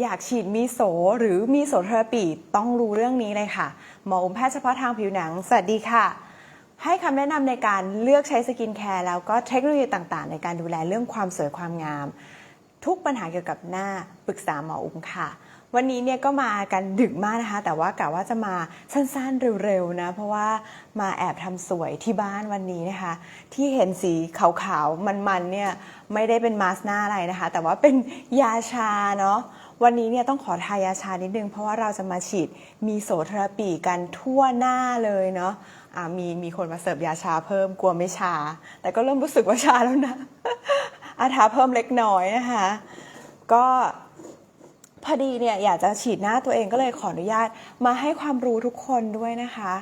อยากฉีดมีโสหรือมีโสเทอราปีต้องรู้เรื่องนี้เลยค่ะ หมออมแพทย์เฉพาะทางผิวหนัง สวัสดีค่ะ ให้คำแนะนำในการเลือกใช้สกินแคร์แล้วก็เทคโนโลยีต่างๆ ในการดูแลเรื่องความสวยความงาม ทุกปัญหาเกี่ยวกับหน้าปรึกษาหมออุ้มค่ะ วันนี้เนี่ยก็มากันดึกมากนะคะ แต่ว่ากะว่าจะมาสั้นๆเร็วๆนะ เพราะว่ามาแอบทำสวยที่บ้านวันนี้นะคะ ที่เห็นสีขาวๆมันๆเนี่ยไม่ได้เป็นมาสก์หน้าอะไรนะคะ แต่ว่าเป็นยาชาเนาะ วันนี้เนี่ยต้องขอทายาชานิดนึง เพราะว่าเราจะมาฉีดมีโสเทราปีกันทั่วหน้าเลยเนาะะมีมีคนมาเสิร์ฟยาชาเพิ่มกลัวไม่ชา แต่ก็เริ่มรู้สึกว่าชาแล้วนะอาทาเพิ่มเล็กน้อยนะคะก็พอดีเนี่ยอยากจะฉีดหน้าตัวเองก็เลยขออนุญาตมาให้ความรู้ทุกคนด้วยนะคะ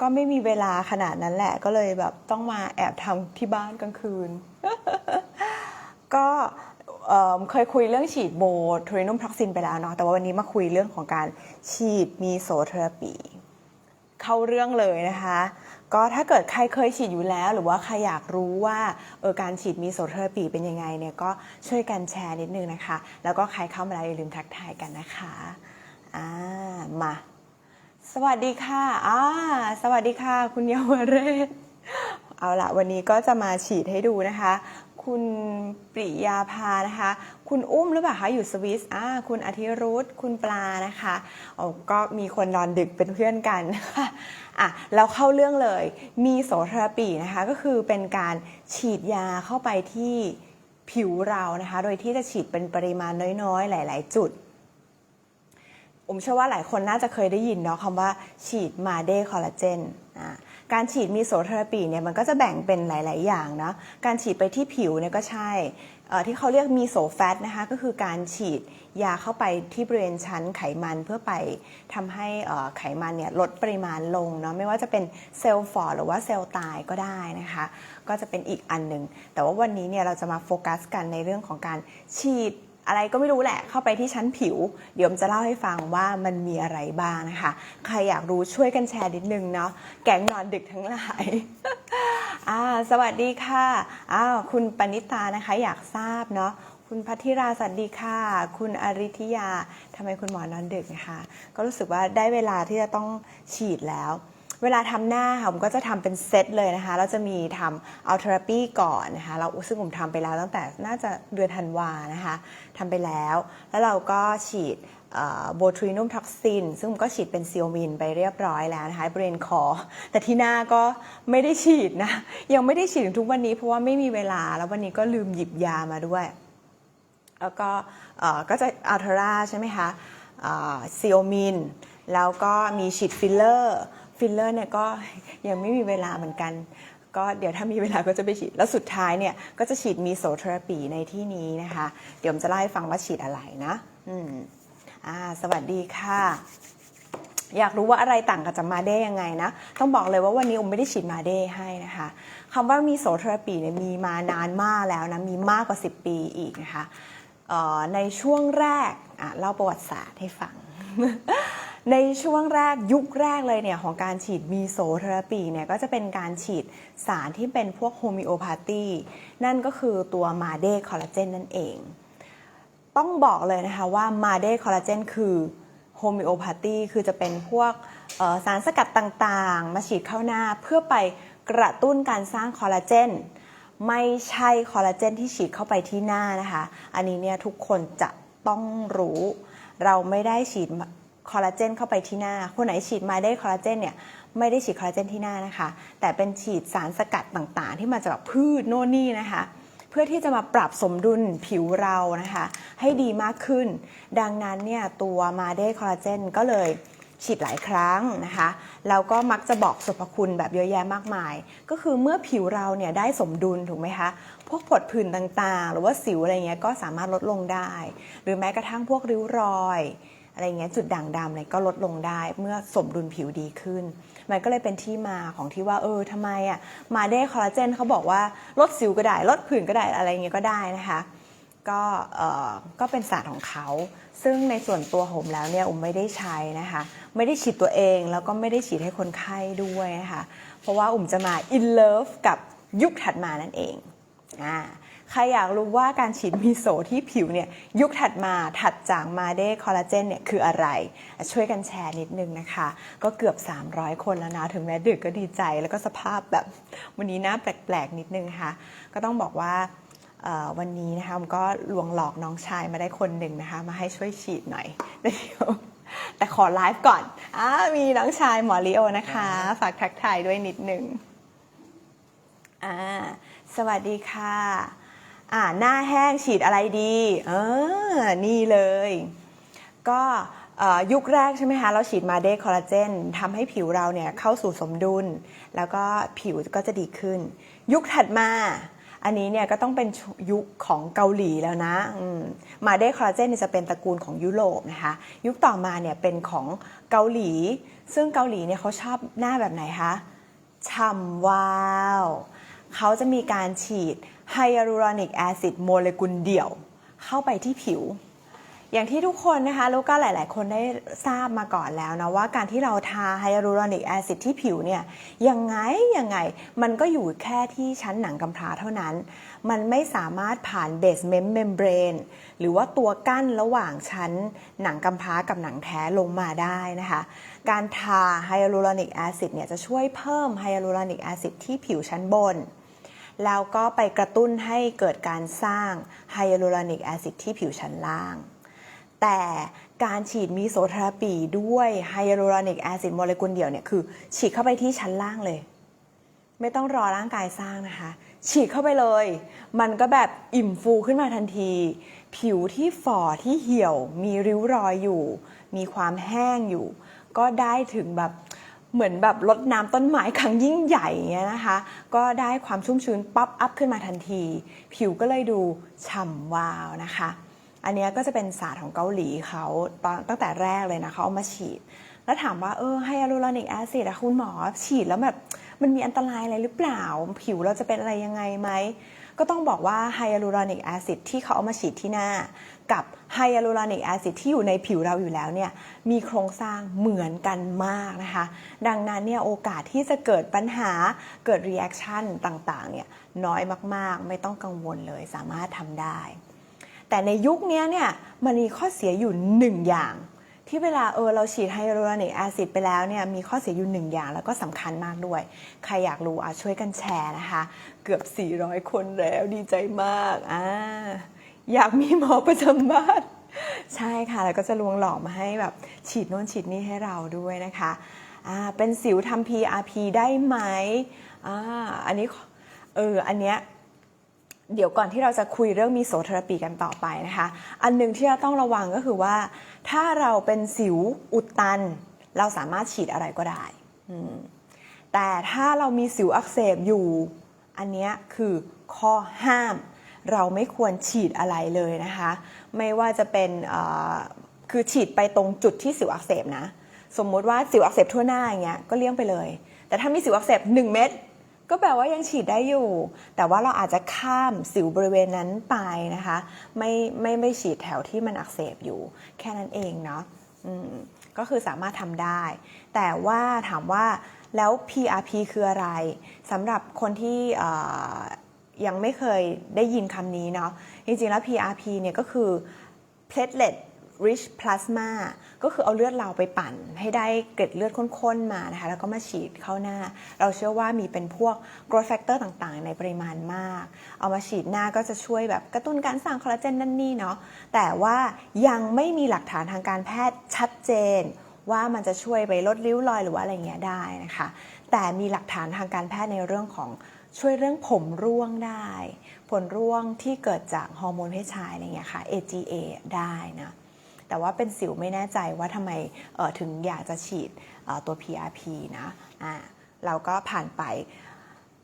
ก็ไม่มีเวลาขนาดนั้นแหละก็เลยแบบต้องมาแอบทำที่บ้านกลางคืน ก็ เอิ่มเคยคุยเรื่องฉีดโบทรินุมท็อกซินไปแล้วเนาะแต่ว่าวันนี้มาคุยเรื่องของการฉีดมีโซเทอราปี เข้าเรื่องเลยนะคะ ก็ถ้าเกิดใครเคยฉีดอยู่แล้ว หรือว่าใครอยากรู้ว่าเออการฉีดมีโซเทอราปีเป็นยังไงเนี่ยก็ช่วยกันแชร์นิดนึงนะคะ แล้วก็ใครเข้ามาแล้วอย่าลืมทักทายกันนะคะอ่ามาสวัสดีค่ะอ่าสวัสดีค่ะ คุณเยาวเรศเอาละวันนี้ก็จะมาฉีดให้ดูนะคะ คุณปริยาภานะคะ คุณอุ้มหรือเปล่าคะอยู่สวิสอ่าคุณอาทิรุธคุณปลานะคะอ๋อก็มีคนนอนดึกเป็นเพื่อนกันอะแล้วเข้าเรื่องเลย มีโสเทราปีนะคะ ก็คือเป็นการฉีดยาเข้าไปที่ผิวเรานะคะ โดยที่จะฉีดเป็นปริมาณน้อยๆ หลาย ๆ จุดผมเชื่อว่าหลายคนน่าจะเคยได้ยินเนาะคำว่าฉีดมาเดคอลลาเจนอ่า การฉีดมีโสเทอราปีเนี่ยมันก็จะแบ่งเป็นหลาย ๆ อย่างนะการฉีดไปที่ผิวเนี่ยก็ใช่ที่เขาเรียกมีโสแฟตนะคะก็คือการฉีดยาเข้าไปที่บริเวณชั้นไขมันเพื่อไปทำให้อ่อไขมันเนี่ยลดปริมาณลงเนาะไม่ว่าจะเป็นเซลล์ฝ่อหรือว่าเซลล์ตายก็ได้นะคะ ก็จะเป็นอีกอันหนึ่งแต่ว่าวันนี้เนี่ยเราจะมาโฟกัสกันในเรื่องของการฉีด อะไรก็ไม่รู้แหละเข้าไปที่ชั้นผิว เดี๋ยวผมจะเล่าให้ฟังว่ามันมีอะไรบ้างนะคะ ใครอยากรู้ช่วยกันแชร์นิดนึงเนาะแก๊งนอนดึกทั้งหลายอ่าสวัสดีค่ะอ้าวคุณปณิตานะคะอยากทราบเนาะคุณพัทิราสวัสดีค่ะ คุณอริธิยาทำไมคุณหมอนอนดึกนะคะ ก็รู้สึกว่าได้เวลาที่จะต้องฉีดแล้ว เวลาทำหน้าค่ะผมก็จะทำเป็นเซตเลยนะคะเราจะมีทำอัลเทอราปีก่อนนะคะเราซึ่งผมทำไปแล้วตั้งแต่น่าจะเดือนธันวานะคะทำไปแล้ว แล้วเราก็ฉีดโบทรีนุมท็อกซิน ซึ่งผมก็ฉีดเป็นซีโอมินไปเรียบร้อยแล้วนะคะบริเวณคอ แต่ที่หน้าก็ไม่ได้ฉีดนะ ยังไม่ได้ฉีดถึงทุกวันนี้เพราะว่าไม่มีเวลาแล้ววันนี้ก็ลืมหยิบยามาด้วย แล้วก็ก็จะอัลเทราใช่ไหมคะซีโอมิน แล้วก็มีฉีดฟิลเลอร์ ฟิลเลอร์เนี่ยก็ยังไม่มีเวลาเหมือนกัน ก็เดี๋ยวถ้ามีเวลาก็จะไปฉีด แล้วสุดท้ายเนี่ยก็จะฉีดมีโซเทอราปีในที่นี้นะคะ เดี๋ยวผมจะเล่าให้ฟังว่าฉีดอะไรนะอืมอ่าสวัสดีค่ะอยากรู้ว่าอะไรต่างกับจากมาเด้ยังไงนะ ต้องบอกเลยว่าวันนี้ผมไม่ได้ฉีดมาเด้ให้นะคะคำว่ามีโสเทอราปีเนี่ยมีมานานมากแล้วนะมีมากกว่า 10 ปีอีกนะคะในช่วงแรกเล่าประวัติศาสตร์ให้ฟัง ในช่วงแรกยุคแรกเลยเนี่ยของการฉีดมีโซเทอราปีเนี่ยก็จะเป็นการฉีดสารที่เป็นพวกโฮมิโอพาธีนั่นก็คือตัวมาเดคอลลาเจนนั่นเอง ต้องบอกเลยนะคะว่ามาเดคอลลาเจนคือโฮมิโอพาธีคือจะเป็นพวกสารสกัดต่างๆ มาฉีดเข้าหน้าเพื่อไปกระตุ้นการสร้างคอลลาเจนไม่ใช่คอลลาเจนที่ฉีดเข้าไปที่หน้านะคะ อันนี้เนี่ยทุกคนจะต้องรู้ เราไม่ได้ฉีด คอลลาเจนเข้าไปที่หน้า คนไหนฉีดมาได้คอลลาเจนเนี่ยไม่ได้ฉีดคอลลาเจนที่หน้านะคะ แต่เป็นฉีดสารสกัดต่างๆ ที่มาจากพืชโน่นนี่นะคะ เพื่อที่จะมาปรับสมดุลผิวเรานะคะ ให้ดีมากขึ้น ดังนั้นเนี่ยตัวมาเดคอลลาเจนก็เลยฉีดหลายครั้งนะคะแล้วก็มักจะบอกสรรพคุณแบบเยอะแยะมากมาย ก็คือเมื่อผิวเราเนี่ยได้สมดุลถูกไหมคะ พวกผดผื่นต่างๆ หรือว่าสิวอะไรเงี้ยก็สามารถลดลงได้ หรือแม้กระทั่งพวกริ้วรอย อะไรเงี้ยจุดด่างดำอะไรก็ลดลงได้เมื่อสมดุลผิวดีขึ้น มันก็เลยเป็นที่มาของที่ว่าเออทำไมอะมาได้คอลลาเจนเขาบอกว่าลดสิวก็ได้ลดผื่นก็ได้อะไรเงี้ยก็ได้นะคะก็เออก็เป็นศาสตร์ของเขา ซึ่งในส่วนตัวผมแล้วเนี่ยผมไม่ได้ใช้นะคะ ไม่ได้ฉีดตัวเองแล้วก็ไม่ได้ฉีดให้คนไข้ด้วยนะคะ เพราะว่าอุ่มจะมา in love กับยุคถัดมานั่นเองอ่า ใครอยากรู้ว่าการฉีดมีโซที่ผิวเนี่ยยุคถัดมาถัดจากมาเดคอลลาเจนเนี่ยคืออะไร ช่วยกันแชร์นิดนึงนะคะ ก็เกือบ 300 คนแล้วนะ ถึงแม้ดึกก็ดีใจแล้วก็สภาพแบบวันนี้หน้าแปลกๆ นิดนึงนะคะก็ต้องบอกว่าวันนี้นะคะผมก็ลวงหลอกน้องชายมาได้คนหนึ่งนะคะ มาให้ช่วยฉีดหน่อยเดี๋ยวแต่ขอไลฟ์ก่อนอมีน้องชายหมอลิโอนะคะ ฝากทักทายด้วยนิดนึงสวัสดีค่ะ อ่าหน้าแห้งฉีดอะไรดีเออนี่เลย ก็ยุคแรกใช่ไหมคะ เราฉีดมาเดคอลลาเจนทำให้ผิวเราเนี่ยเข้าสู่สมดุล แล้วก็ผิวก็จะดีขึ้น ยุคถัดมา อันนี้เนี่ยก็ต้องเป็นยุคของเกาหลีแล้วนะมาเดคอลลาเจนจะเป็นตระกูลของยุโรปนะคะ ยุคต่อมาเนี่ยเป็นของเกาหลี ซึ่งเกาหลีเนี่ยเขาชอบหน้าแบบไหนคะฉ่ำวาว เขาจะมีการฉีดไฮยาลูรอนิกแอซิดโมเลกุลเดี่ยว เข้าไปที่ผิว อย่างที่ทุกคนนะคะแล้วก็หลาย ๆ คนได้ทราบมาก่อนแล้วนะว่าการที่เราทาไฮยาลูรอนิกแอซิดที่ผิวเนี่ยยังไงยังไงมันก็อยู่แค่ที่ชั้นหนังกำพร้าเท่านั้น มันไม่สามารถผ่านเบสเมนต์เมมเบรนหรือว่าตัวกั้นระหว่างชั้นหนังกำพร้ากับหนังแท้ลงมาได้นะคะ การทาไฮยาลูรอนิกแอซิดเนี่ยจะช่วยเพิ่มไฮยาลูรอนิกแอซิดที่ผิวชั้นบน แล้วก็ไปกระตุ้นให้เกิดการสร้างไฮยาลูรอนิกแอซิดที่ผิวชั้นล่าง แต่การฉีดมีโซเทอราปีด้วยไฮยาลูรอนิกแอซิดโมเลกุลเดี่ยวเนี่ยคือฉีดเข้าไปที่ชั้นล่างเลย ไม่ต้องรอร่างกายสร้างนะคะ ฉีดเข้าไปเลย มันก็แบบอิ่มฟูขึ้นมาทันที ผิวที่ฝ่อที่เหี่ยว มีริ้วรอยอยู่ มีความแห้งอยู่ ก็ได้ถึงแบบ เหมือนแบบลดน้ำต้นไม้ครั้งยิ่งใหญ่อย่างเงี้ยนะคะ ก็ได้ความชุ่มชื้นป๊อปอัพขึ้นมาทันที ผิวก็เลยดูฉ่ำวาวนะคะ อันนี้ก็จะเป็นศาสตร์ของเกาหลีเขาตอนตั้งแต่แรกเลยนะเขาเอามาฉีด แล้วถามว่าเออไฮยาลูรอนิกแอซิดอะคุณหมอฉีดแล้วแบบมันมีอันตรายอะไรหรือเปล่า ผิวเราจะเป็นอะไรยังไงไหม ก็ต้องบอกว่าไฮยาลูรอนิกแอซิดที่เขาเอามาฉีดที่หน้ากับ ไฮยาลูรอนิกแอซิดที่อยู่ในผิวเราอยู่แล้วเนี่ยมีโครงสร้างเหมือนกันมากนะคะ ดังนั้นเนี่ยโอกาสที่จะเกิดปัญหาเกิดรีแอคชั่นต่างๆเนี่ยน้อยมากๆ ไม่ต้องกังวลเลยสามารถทำได้ แต่ในยุคนี้เนี่ยมันมีข้อเสียอยู่หนึ่งอย่างที่เวลาเออเราฉีดไฮยาลูรอนิกแอซิดไปแล้วเนี่ยมีข้อเสียอยู่หนึ่งอย่างแล้วก็สำคัญมากด้วย ใครอยากรู้อะช่วยกันแชร์นะคะ เกือบ 400 คนแล้วดีใจมากอ่า อยากมีหมอประจำบ้าน ใช่ค่ะ แล้วก็จะลวงหลอกมาให้แบบฉีดโน่นฉีดนี่ให้เราด้วยนะคะอ่าเป็นสิวทำ PRP ได้ไหมอ่าอันนี้เอออันเนี้ยเดี๋ยวก่อนที่เราจะคุยเรื่องมีโซเทอราปีกันต่อไปนะคะ อันหนึ่งที่เราต้องระวังก็คือว่า ถ้าเราเป็นสิวอุดตัน เราสามารถฉีดอะไรก็ได้ แต่ถ้าเรามีสิวอักเสบอยู่ อันนี้คือข้อห้าม เราไม่ควรฉีดอะไรเลยนะคะ ไม่ว่าจะเป็นคือฉีดไปตรงจุดที่สิวอักเสบนะ สมมุติว่าสิวอักเสบทั่วหน้าอย่างเงี้ยก็เลี่ยงไปเลย แต่ถ้ามีสิวอักเสบ1 เม็ดก็แปลว่ายังฉีดได้อยู่ แต่ว่าเราอาจจะข้ามสิวบริเวณนั้นไปนะคะ ไม่ไม่ไม่ฉีดแถวที่มันอักเสบอยู่ แค่นั้นเองเนาะก็คือสามารถทำได้ แต่ว่าถามว่าแล้ว PRP คืออะไรสำหรับคนที่ ยังไม่เคยได้ยินคำนี้เนาะจริงๆแล้ว PRP เนี่ยก็คือ platelet rich plasma ก็คือเอาเลือดเราไปปั่นให้ได้เกล็ดเลือดข้นๆมานะคะแล้วก็มาฉีดเข้าหน้า เราเชื่อว่ามีเป็นพวก growth factor ต่างๆ ในปริมาณมาก เอามาฉีดหน้าก็จะช่วยแบบกระตุ้นการสร้างคอลลาเจนนั่นนี่เนาะแต่ว่ายังไม่มีหลักฐานทางการแพทย์ชัดเจน ว่ามันจะช่วยไปลดริ้วรอยหรือว่าอะไรเงี้ยได้นะคะ แต่มีหลักฐานทางการแพทย์ในเรื่องของ ช่วยเรื่องผมร่วงได้ ผลร่วงที่เกิดจากฮอร์โมนเพศชายอะไรเงี้ยค่ะ AGA ได้นะแต่ว่าเป็นสิวไม่แน่ใจว่าทำไมถึงอยากจะฉีดตัว PRP นะอ่าเราก็ผ่านไป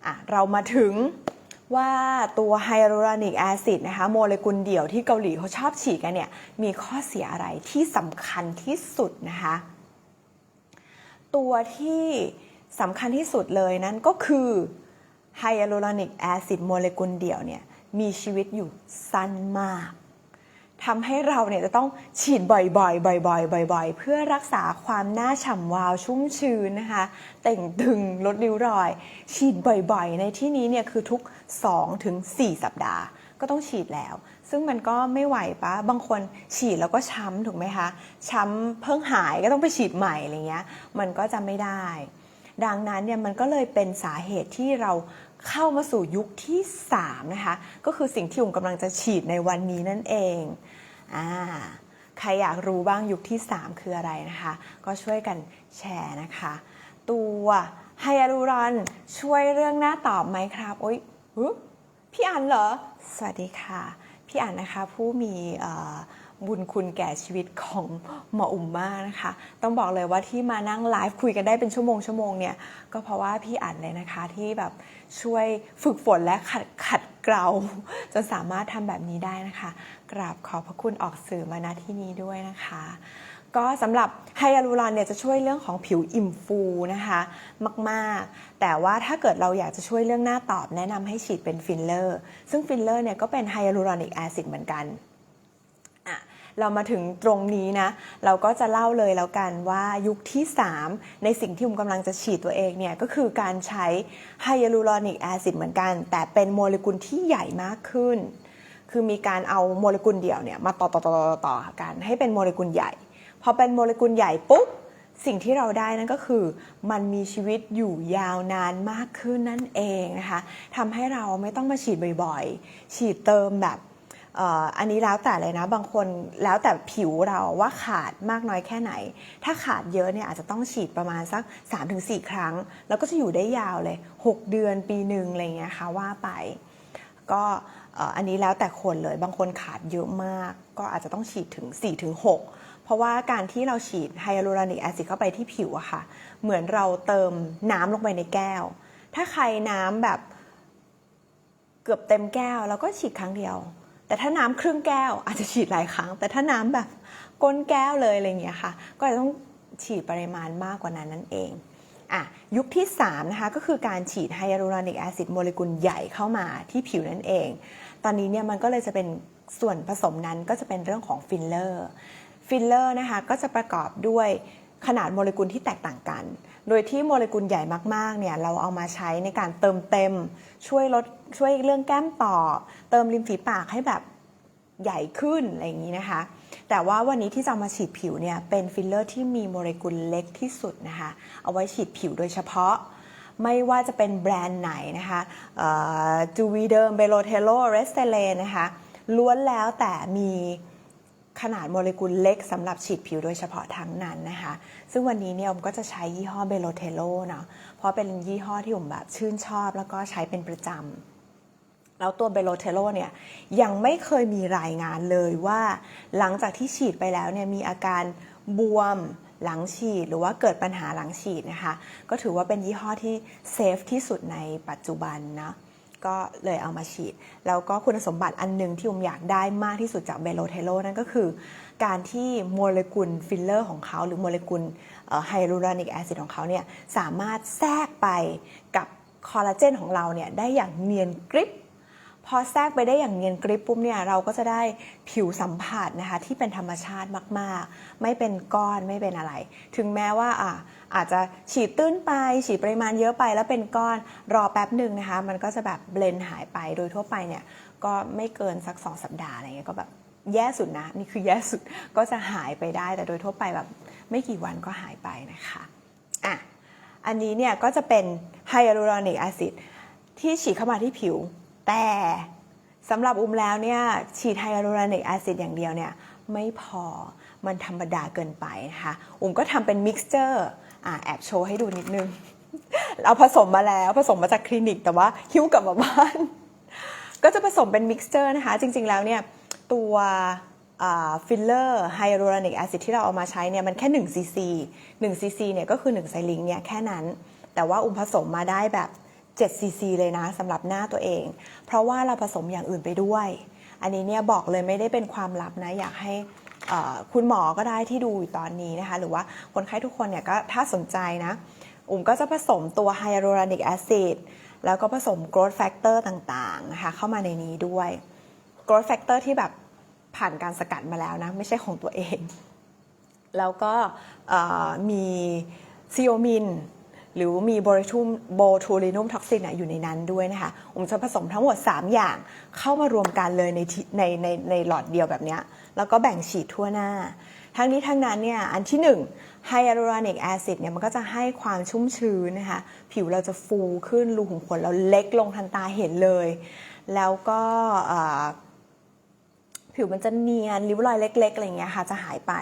อะเรามาถึงว่าตัวไฮยาลูรนิกแอซิดนะคะโมเลกุลเดี่ยวที่เกาหลีเขาชอบฉีดกันเนี่ย มีข้อเสียอะไรที่สำคัญที่สุดนะคะ ตัวที่สำคัญที่สุดเลยนั้นก็คือ ไฮยาลูรอนิกแอซิดโมเลกุลเดี่ยวเนี่ยมีชีวิตอยู่สั้นมากทำให้เราเนี่ยจะต้องฉีดบ่อยๆ บ่อยๆ บ่อย ๆ เพื่อรักษาความหน้าฉ่ำวาวชุ่มชื้นนะคะเต่งตึงลดริ้วรอย ฉีดบ่อยๆ ในที่นี้เนี่ยคือทุก 2-4สัปดาห์ ก็ต้องฉีดแล้ว ซึ่งมันก็ไม่ไหวปะบางคนฉีดแล้วก็ช้ำถูกไหมคะ ช้ำเพิ่งหายก็ต้องไปฉีดใหม่อะไรเงี้ย มันก็จะไม่ได้ ดังนั้นเนี่ยมันก็เลยเป็นสาเหตุที่เรา เข้ามาสู่ยุคที่ 3 นะคะ ก็คือสิ่งที่ผมกำลังจะฉีดในวันนี้นั่นเองอ่าใครอยากรู้บ้างยุคที่ 3 คืออะไรนะคะ ก็ช่วยกันแชร์นะคะ ตัวไฮยาลูรอนช่วยเรื่องหน้าตอบไหมครับโอ๊ยพี่อันเหรอ สวัสดีค่ะ พี่อันนะคะผู้มีอ บุญคุณแก่ชีวิตของหมออุ่มมากนะคะ ต้องบอกเลยว่าที่มานั่งไลฟ์คุยกันได้เป็นชั่วโมงชั่วโมงเนี่ยก็เพราะว่าพี่อันเลยนะคะที่แบบช่วยฝึกฝนและขัดขัดเกลาจนสามารถทำแบบนี้ได้นะคะ กราบขอบพระคุณออกสื่อมาณที่นี้ด้วยนะคะก็สำหรับไฮยาลูรอนเนี่ยจะช่วยเรื่องของผิวอิ่มฟูนะคะมากๆ แต่ว่าถ้าเกิดเราอยากจะช่วยเรื่องหน้าตอบแนะนำให้ฉีดเป็นฟิลเลอร์ ซึ่งฟิลเลอร์เนี่ยก็เป็นไฮยาลูรอนิกแอซิดเหมือนกัน เรามาถึงตรงนี้นะ เราก็จะเล่าเลยแล้วกันว่ายุคที่ 3 ในสิ่งที่ผมกำลังจะฉีดตัวเองเนี่ย ก็คือการใช้ไฮยาลูรอนิกแอซิดเหมือนกัน แต่เป็นโมเลกุลที่ใหญ่มากขึ้น คือมีการเอาโมเลกุลเดียวเนี่ยมาต่อต่อต่อต่อต่อกัน ให้เป็นโมเลกุลใหญ่ พอเป็นโมเลกุลใหญ่ปุ๊บสิ่งที่เราได้นั่นก็คือมันมีชีวิตอยู่ยาวนานมากขึ้นนั่นเองนะคะทำให้เราไม่ต้องมาฉีดบ่อยๆ ฉีดเติมแบบ อันนี้แล้วแต่เลยนะบางคนแล้วแต่ผิวเราว่าขาดมากน้อยแค่ไหน ถ้าขาดเยอะเนี่ยอาจจะต้องฉีดประมาณสัก 3-4 ครั้ง แล้วก็จะอยู่ได้ยาวเลย 6 เดือนปีหนึ่งอะไรเงี้ยค่ะว่าไป ก็อันนี้แล้วแต่คนเลยบางคนขาดเยอะมาก ก็อาจจะต้องฉีดถึง 4-6 เพราะว่าการที่เราฉีดไฮยาลูรอนิกแอซิดเข้าไปที่ผิวอะค่ะ เหมือนเราเติมน้ำลงไปในแก้ว ถ้าใครน้ำแบบเกือบเต็มแก้ว แล้วก็ฉีดครั้งเดียว แต่ถ้าน้ำครึ่งแก้วอาจจะฉีดหลายครั้ง แต่ถ้าน้ำแบบก้นแก้วเลยอะไรอย่างเงี้ยค่ะ ก็จะต้องฉีดปริมาณมากกว่านั้นนั่นเองอะยุคที่3นะคะก็คือการฉีดไฮยาลูรอนิกแอซิดโมเลกุลใหญ่เข้ามาที่ผิวนั่นเอง ตอนนี้เนี่ยมันก็เลยจะเป็นส่วนผสมนั้นก็จะเป็นเรื่องของฟิลเลอร์ ฟิลเลอร์นะคะก็จะประกอบด้วยขนาดโมเลกุลที่แตกต่างกัน โดยที่โมเลกุลใหญ่มากๆเนี่ยเราเอามาใช้ในการเติมเต็ม ช่วยลดช่วยเรื่องแก้มต่อ เติมริมฝีปากให้แบบใหญ่ขึ้นอะไรอย่างนี้นะคะ แต่ว่าวันนี้ที่จะมาฉีดผิวเนี่ยเป็นฟิลเลอร์ที่มีโมเลกุลเล็กที่สุดนะคะ เอาไว้ฉีดผิวโดยเฉพาะ ไม่ว่าจะเป็นแบรนด์ไหนนะคะจูวีเดิมเบโลเทโลเรสเตเลนะคะล้วนแล้วแต่มี ขนาดโมเลกุลเล็กสำหรับฉีดผิวโดยเฉพาะทั้งนั้นนะคะ ซึ่งวันนี้เนี่ยผมก็จะใช้ยี่ห้อเบโลเทโลเนาะเพราะเป็นยี่ห้อที่ผมแบบชื่นชอบแล้วก็ใช้เป็นประจำแล้วตัวเบโลเทโลเนี่ยยังไม่เคยมีรายงานเลยว่า หลังจากที่ฉีดไปแล้วเนี่ยมีอาการบวมหลังฉีดหรือว่าเกิดปัญหาหลังฉีดนะคะ ก็ถือว่าเป็นยี่ห้อที่เซฟที่สุดในปัจจุบันนะ ก็เลยเอามาฉีด แล้วก็คุณสมบัติอันหนึ่งที่ผมอยากได้มากที่สุดจากเบโลเทโลนั่นก็คือ การที่โมเลกุลฟิลเลอร์ของเขา หรือโมเลกุลไฮลูรานิกแอซิดของเขาเนี่ยสามารถแทรกไปกับคอลลาเจนของเราเนี่ยได้อย่างเนียนกริบ พอแทรกไปได้อย่างเนียนกริบปุ๊บเนี่ยเราก็จะได้ผิวสัมผัสนะคะที่เป็นธรรมชาติมากๆ ไม่เป็นก้อนไม่เป็นอะไร ถึงแม้ว่าอะอาจจะฉีดตื้นไป ฉีดปริมาณเยอะไปแล้วเป็นก้อนรอแป๊บหนึ่งนะคะ มันก็จะแบบเบลนหายไปโดยทั่วไปเนี่ยก็ไม่เกินสักสองสัปดาห์อะไรเงี้ยก็แบบแย่สุดนะนี่คือแย่สุดก็จะหายไปได้แต่โดยทั่วไปแบบไม่กี่วันก็หายไปนะคะอะอันนี้เนี่ยก็จะเป็นไฮยาลูรอนิกแอซิดที่ฉีดเข้ามาที่ผิว แต่สำหรับอุ้มแล้วเนี่ยฉีดไฮยาลูรอนิกแอซิดอย่างเดียวเนี่ยไม่พอมันธรรมดาเกินไปนะคะอุ้มก็ทำเป็นมิกซ์เจอร์แอบโชว์ให้ดูนิดนึง เราผสมมาแล้วผสมมาจากคลินิกแต่ว่าหิ้วกลับมาบ้าน ก็จะผสมเป็นมิกซ์เจอร์นะคะ จริง ๆ แล้วเนี่ยตัวฟิลเลอร์ไฮยาลูรอนิกแอซิดที่เราเอามาใช้เนี่ยมันแค่1ซีซี1ซีซีเนี่ยก็คือ1ไซลิงเนี่ยแค่นั้น แต่ว่าอุ้มผสมมาได้แบบ 7ซีซีเลยนะสำหรับหน้าตัวเอง เพราะว่าเราผสมอย่างอื่นไปด้วย อันนี้เนี่ยบอกเลยไม่ได้เป็นความลับนะ อยากให้คุณหมอก็ได้ที่ดูอยู่ตอนนี้นะคะ หรือว่าคนไข้ทุกคนเนี่ยก็ถ้าสนใจนะ อุ้มก็จะผสมตัวไฮยาลูรอนิกแอซิดแล้วก็ผสม growth factor ต่างๆนะคะเข้ามาในนี้ด้วย growth factor ที่แบบผ่านการสกัดมาแล้วนะ ไม่ใช่ของตัวเอง แล้วก็มีซีโอมิน หรือมีโบทูโบทูลินุมท็อกซินอยู่ในนั้นด้วยนะคะผมจะผสมทั้งหมด 3 อย่างเข้ามารวมกันเลยในในในในหลอดเดียวแบบนี้แล้วก็แบ่งฉีดทั่วหน้า ทั้งนี้ทั้งนั้นเนี่ยอันที่1ไฮยาลูรอนิกแอซิดเนี่ยมันก็จะให้ความชุ่มชื้นนะคะผิวเราจะฟูขึ้นรูขุมขนเราเล็กลงทันตาเห็นเลย แล้วก็ผิวมันจะเนียนริ้วรอยเล็กๆอะไรเงี้ยค่ะจะหายไป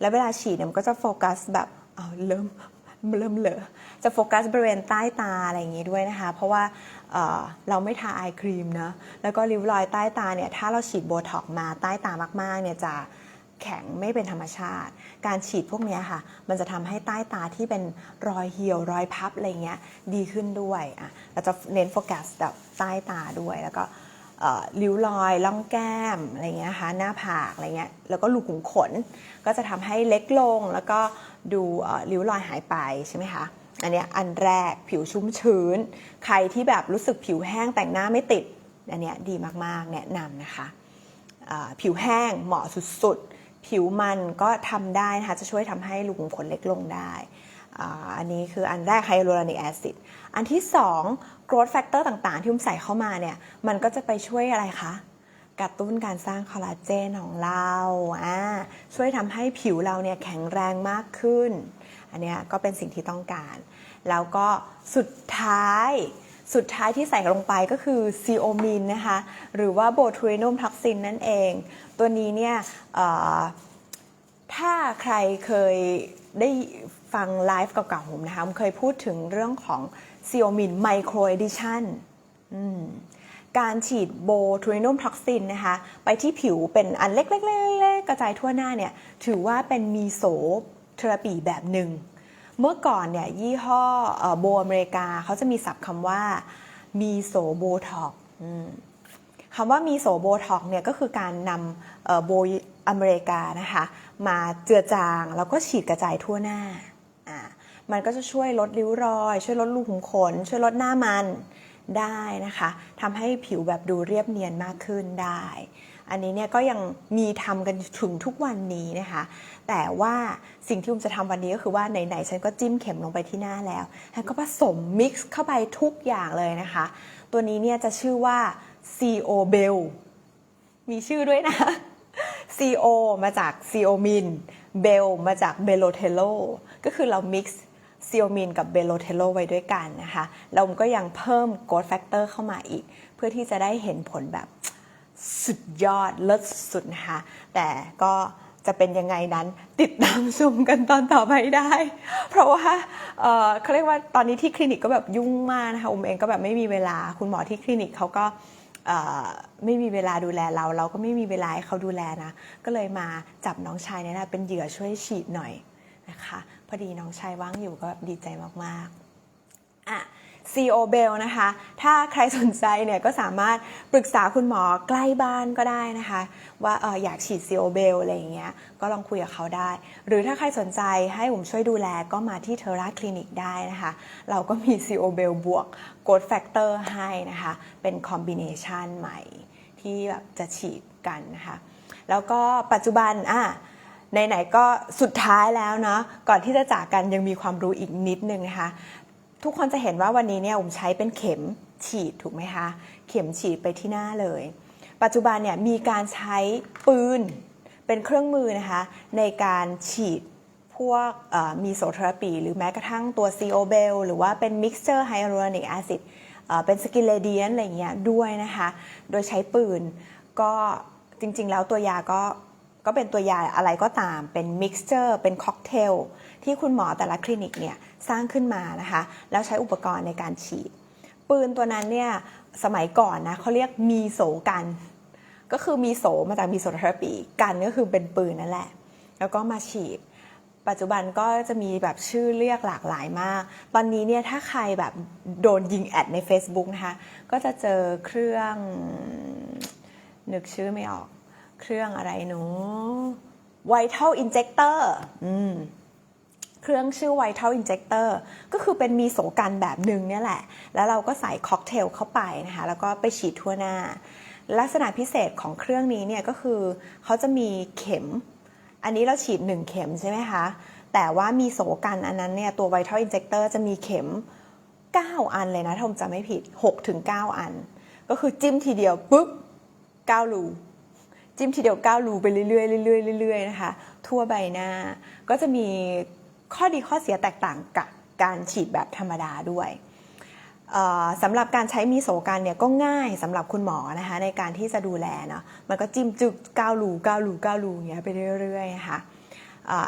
แล้วเวลาฉีดเนี่ยมันก็จะโฟกัสแบบเอาเริ่ม เริ่มเหลอจะโฟกัสบริเวณใต้ตาอะไรอย่างงี้ด้วยนะคะ เพราะว่าเเราไม่ทาไอครีมนะแล้วก็ริ้วรอยใต้ตาเนี่ยถ้าเราฉีดโบท็อกมาใต้ตามากๆเนี่ยจะแข็งไม่เป็นธรรมชาติ การฉีดพวกนี้ค่ะ มันจะทำให้ใต้ตาที่เป็นรอยเหี่ยวรอยพับอะไรเงี้ยดีขึ้นด้วยอะเราจะเน้นโฟกัสแบบใต้ตาด้วยแล้วก็ริ้วรอยล่องแก้มอะไรเงี้ยนะคะหน้าผากอะไรเงี้ยแล้วก็รูขุมขนก็จะทำให้เล็กลงแล้วก็ ดูริ้วรอยหายไปใช่ไหมคะอันนี้อันแรกผิวชุ่มชื้น ใครที่แบบรู้สึกผิวแห้งแต่งหน้าไม่ติด อันนี้ดีมากๆแนะนำนะคะผิวแห้งเหมาะสุดๆ ผิวมันก็ทำได้นะคะจะช่วยทำให้รูขุมขนเล็กลงได้ อันนี้คืออันแรกไฮ a ลูรอนิกแอซิดอันที่สอง growth factor ต่างๆ ที่อุ้มใส่เข้ามาเนี่ยมันก็จะไปช่วยอะไรคะ กระตุ้นการสร้างคอลลาเจนของเราอ่าช่วยทำให้ผิวเราเนี่ยแข็งแรงมากขึ้น อันเนี้ยก็เป็นสิ่งที่ต้องการ แล้วก็สุดท้ายสุดท้ายที่ใส่ลงไปก็คือซีโอมินนะคะ หรือว่าโบทูรินมท็อกซินนั่นเอง ตัวนี้เนี่ยถ้าใครเคยได้ฟังไลฟ์เก่าๆผมนะคะผมเคยพูดถึงเรื่องของซีโอมินไมโครเอดิชั่น การฉีดโบทูริน m มท็อกซินนะคะไปที่ผิวเป็นอันเล็กๆๆๆกระจายทั่วหน้าเนี่ยถือว่าเป็นมีโสเทอราปีแบบหนึ่ง เมื่อก่อนเนี่ยยี่ห้อโบอเมริกาเขาจะมีศัพท์คำว่ามีโสโบท็อกคำว่ามีโสโบท็อกเนี่ยก็คือการนำโบอเมริกานะคะมาเจือจางแล้วก็ฉีดกระจายทั่วหน้า มันก็จะช่วยลดริ้วรอย ช่วยลดรูขุมขน ช่วยลดหน้ามัน ได้นะคะทำให้ผิวแบบดูเรียบเนียนมากขึ้นได้ อันนี้เนี่ยก็ยังมีทำกันถึงทุกวันนี้นะคะ แต่ว่าสิ่งที่อุ้มจะทำวันนี้ก็คือว่าไหนๆฉันก็จิ้มเข็มลงไปที่หน้าแล้วฉันก็ผสมมิกซ์เข้าไปทุกอย่างเลยนะคะ ตัวนี้เนี่ยจะชื่อว่า CO Bell มีชื่อด้วยนะ CO มาจาก c o m i n Bell มาจาก b e l o t e l l o ก็คือเรา mix c o m i n กับ b e l o t e l l o ไว้ด้วยกันนะคะแล้วก็ยังเพิ่ม growth factor เข้ามาอีก เพื่อที่จะได้เห็นผลแบบสุดยอดเลิศสุดนะคะ แต่ก็จะเป็นยังไงนั้นติดตามชมกันตอนต่อไปได้ เพราะว่าเเขาเรียกว่าตอนนี้ที่คลินิกก็แบบยุ่งมากนะคะอุมเองก็แบบไม่มีเวลา คุณหมอที่คลินิกเขาก็ไม่มีเวลาดูแลเรา เราก็ไม่มีเวลาให้เขาดูแลนะ ก็เลยมาจับน้องชายเนี่ยนะเป็นเหยื่อช่วยฉีดหน่อยนะคะ พอดีน้องชายว่างอยู่ก็ดีใจมากๆอะ CO Bell นะคะ ถ้าใครสนใจเนี่ยก็สามารถปรึกษาคุณหมอใกล้บ้านก็ได้นะคะ ว่าอออยากฉีด CO Bell อะไรอย่างเงี้ยก็ลองคุยกับเขาได้ หรือถ้าใครสนใจให้ผมช่วยดูแลก็มาที่เทอร่าคลินิกได้นะคะ เราก็มี CO Bell บวก Growth Factor ให้นะคะ เป็นคอมบิเนชันใหม่ที่แบบจะฉีดกันนะคะ แล้วก็ปัจจุบันอะ ไหนๆก็สุดท้ายแล้วเนาะก่อนที่จะจากกันยังมีความรู้อีกนิดนึงนะคะ ทุกคนจะเห็นว่าวันนี้เนี่ยผมใช้เป็นเข็มฉีดถูกไหมคะ เข็มฉีดไปที่หน้าเลย ปัจจุบันเนี่ยมีการใช้ปืนเป็นเครื่องมือนะคะในการฉีดพวกมีโซเทอราปี หรือแม้กระทั่งตัว CO b e l หรือว่าเป็น Mixture Hyaluronic Acid เอ่อเป็นสกินเลเดียนอะไรเงี้ยด้วยนะคะ โดยใช้ปืนก็จริงๆ แล้วตัวยาก็ ก็เป็นตัวยาอะไรก็ตาม เป็นมิกซ์เจอร์ เป็นค็อกเทลที่คุณหมอแต่ละคลินิกเนี่ยสร้างขึ้นมานะคะ แล้วใช้อุปกรณ์ในการฉีด ปืนตัวนั้นเนี่ยสมัยก่อนนะเขาเรียกมีโสกัน ก็คือมีโสมาจากมีโซเทอราปีกันก็คือเป็นปืนนั่นแหละ แล้วก็มาฉีด ปัจจุบันก็จะมีแบบชื่อเรียกหลากหลายมาก ตอนนี้เนี่ยถ้าใครแบบโดนยิงแอดใน Facebook นะคะ ก็จะเจอเครื่องนึกชื่อไม่ออก เครื่องอะไรหนู Vital Injector อืมเครื่องชื่อ Vital Injector ก็คือเป็นมีโสกันแบบหนึ่งเนี่ยแหละ แล้วเราก็ใส่ค็อกเทลเข้าไปนะคะ แล้วก็ไปฉีดทั่วหน้า ลักษณะพิเศษของเครื่องนี้เนี่ยก็คือเขาจะมีเข็ม อันนี้เราฉีด 1 เข็มใช่ไหมคะ แต่ว่ามีโสกันอันนั้นเนี่ยตัว Vital Injector จะมีเข็ม 9 อันเลยนะถ้าผมจำไม่ผิด6ถึง9อัน ก็คือจิ้มทีเดียวปุ๊บ9รู จิ้มทีเดียวก้าวรูไปเรื่อยๆเรื่อยๆเรื่อยๆนะคะ ทั่วใบหน้า ก็จะมีข้อดีข้อเสียแตกต่างกับการฉีดแบบธรรมดาด้วยสำหรับการใช้มีโสกันเนี่ยก็ง่ายสำหรับคุณหมอนะคะในการที่จะดูแลเนาะมันก็จิ้มจึกก้าวรูก้าวรูก้าวรูอย่างเงี้ยไปเรื่อยๆนะคะ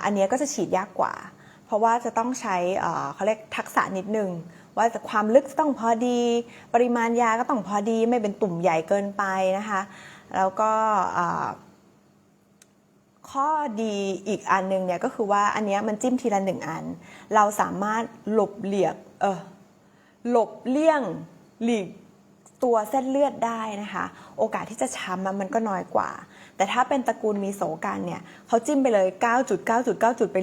อันนี้ก็จะฉีดยากกว่า เพราะว่าจะต้องใช้เอ่อเขาเรียกทักษะนิดนึง ว่าจะความลึกต้องพอดี ปริมาณยาก็ต้องพอดีไม่เป็นตุ่มใหญ่เกินไปนะคะ แล้วก็ข้อดีอีกอันหนึงเนี่ยก็คือว่าอันเนี้ยมันจิ้มทีละหนึ่งอัน เราสามารถหลบเลียกเออหลบเลี่ยงหลีกตัวเส้นเลือดได้นะคะ โอกาสที่จะช้ำมันก็น้อยกว่า แต่ถ้าเป็นตระกูลมีโสกันเนี่ยเขาจิ้มไปเลย9.9.9จุดไป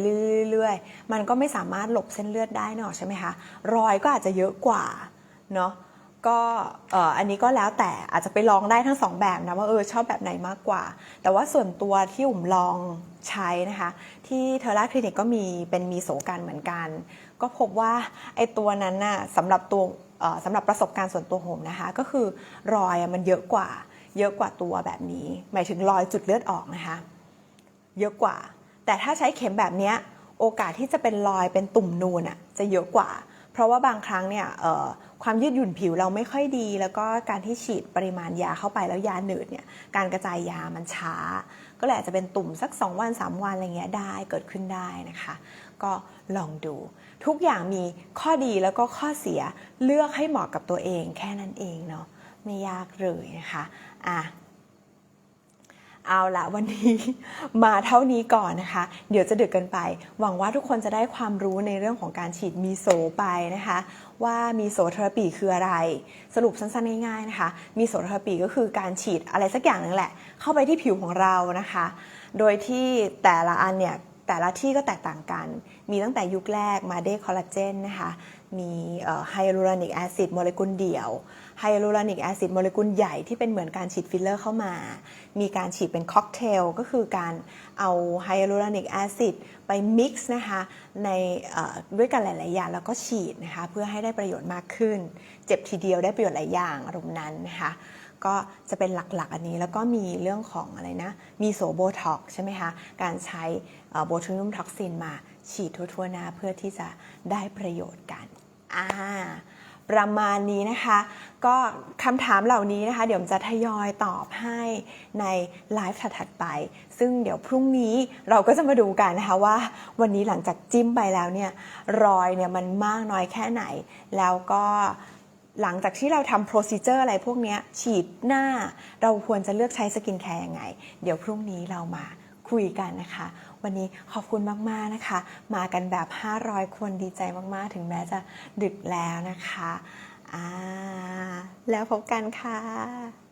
เรื่อยๆ มันก็ไม่สามารถหลบเส้นเลือดได้เนอะใช่ไหมคะ รอยก็อาจจะเยอะกว่าเนาะ ก็อันนี้ก็แล้วแต่อาจจะไปลองได้ทั้งสองแบบนะว่าเออชอบแบบไหนมากกว่า แต่ว่าส่วนตัวที่อุ่มลองใช้นะคะ ที่เทอร่าคลินิกก็มีเป็นมีโสกันเหมือนกัน ก็พบว่าไอ้ตัวนั้นน่ะสำหรับตัวสำหรับประสบการณ์ส่วนตัวผมนะคะ ก็คือรอยมันเยอะกว่า เยอะกว่าตัวแบบนี้ หมายถึงรอยจุดเลือดออกนะคะ เยอะกว่า แต่ถ้าใช้เข็มแบบนี้โอกาสที่จะเป็นรอยเป็นตุ่มนูนอะจะเยอะกว่า เพราะว่าบางครั้งเนี่ย ความยืดหยุ่นผิวเราไม่ค่อยดี แล้วก็การที่ฉีดปริมาณยาเข้าไปแล้วยาหนืดเนี่ยการกระจายยามันช้า ก็เลยอาจจะเป็นตุ่มสัก 2 วัน 3 วันอะไรเงี้ยได้เกิดขึ้นได้นะคะ ก็ลองดู ทุกอย่างมีข้อดีแล้วก็ข้อเสียเลือกให้เหมาะกับตัวเองแค่นั้นเองเนาะไม่ยากเลยนะคะอะ เอาละวันนี้มาเท่านี้ก่อนนะคะ เดี๋ยวจะดึกกันไป หวังว่าทุกคนจะได้ความรู้ในเรื่องของการฉีดมีโซไปนะคะ ว่ามีโซเทอราปีคืออะไร สรุปสั้นๆง่ายๆนะคะ มีโซเทอราปีก็คือการฉีดอะไรสักอย่างนึงแหละ เข้าไปที่ผิวของเรานะคะ โดยที่แต่ละอันเนี่ยแต่ละที่ก็แตกต่างกัน มีตั้งแต่ยุคแรกมาเดคอลลาเจนนะคะ มีไฮยาลูรอนิกแอซิดโมเลกุลเดี่ยว ไฮยาลูรอนิกแอซิดโมเลกุลใหญ่ที่เป็นเหมือนการฉีดฟิลเลอร์เข้ามา มีการฉีดเป็นค็อกเทลก็คือการเอาไฮยาลูรอนิกแอซิดไปมิกซ์นะคะในด้วยกันหลาย ๆ อย่างแล้วก็ฉีดนะคะเพื่อให้ได้ประโยชน์มากขึ้น เจ็บทีเดียวได้ประโยชน์หลายอย่างอารมณ์นั้นนะคะก็จะเป็นหลัก ๆ อันนี้แล้วก็มีเรื่องของอะไรนะ มีโซโบท็อกใช่ไหมคะ การใช้โบทูลินท็อกซินมาฉีดทั่วๆหน้าเพื่อที่จะได้ประโยชน์กันอ่า ประมาณนี้นะคะ ก็คำถามเหล่านี้นะคะ เดี๋ยวจะทยอยตอบให้ในไลฟ์ถัดๆไป ซึ่งเดี๋ยวพรุ่งนี้เราก็จะมาดูกันนะคะว่า วันนี้หลังจากจิ้มไปแล้วเนี่ยรอยเนี่ยมันมากน้อยแค่ไหน แล้วก็หลังจากที่เราทำ procedure อะไรพวกเนี้ยฉีดหน้า เราควรจะเลือกใช้สกินแคร์ยังไง เดี๋ยวพรุ่งนี้เรามาคุยกันนะคะ วันนี้ขอบคุณมาก ๆ นะคะ มากันแบบ 500 คนดีใจมาก ๆ ถึงแม้จะดึกแล้วนะคะอ่าแล้วพบกันค่ะ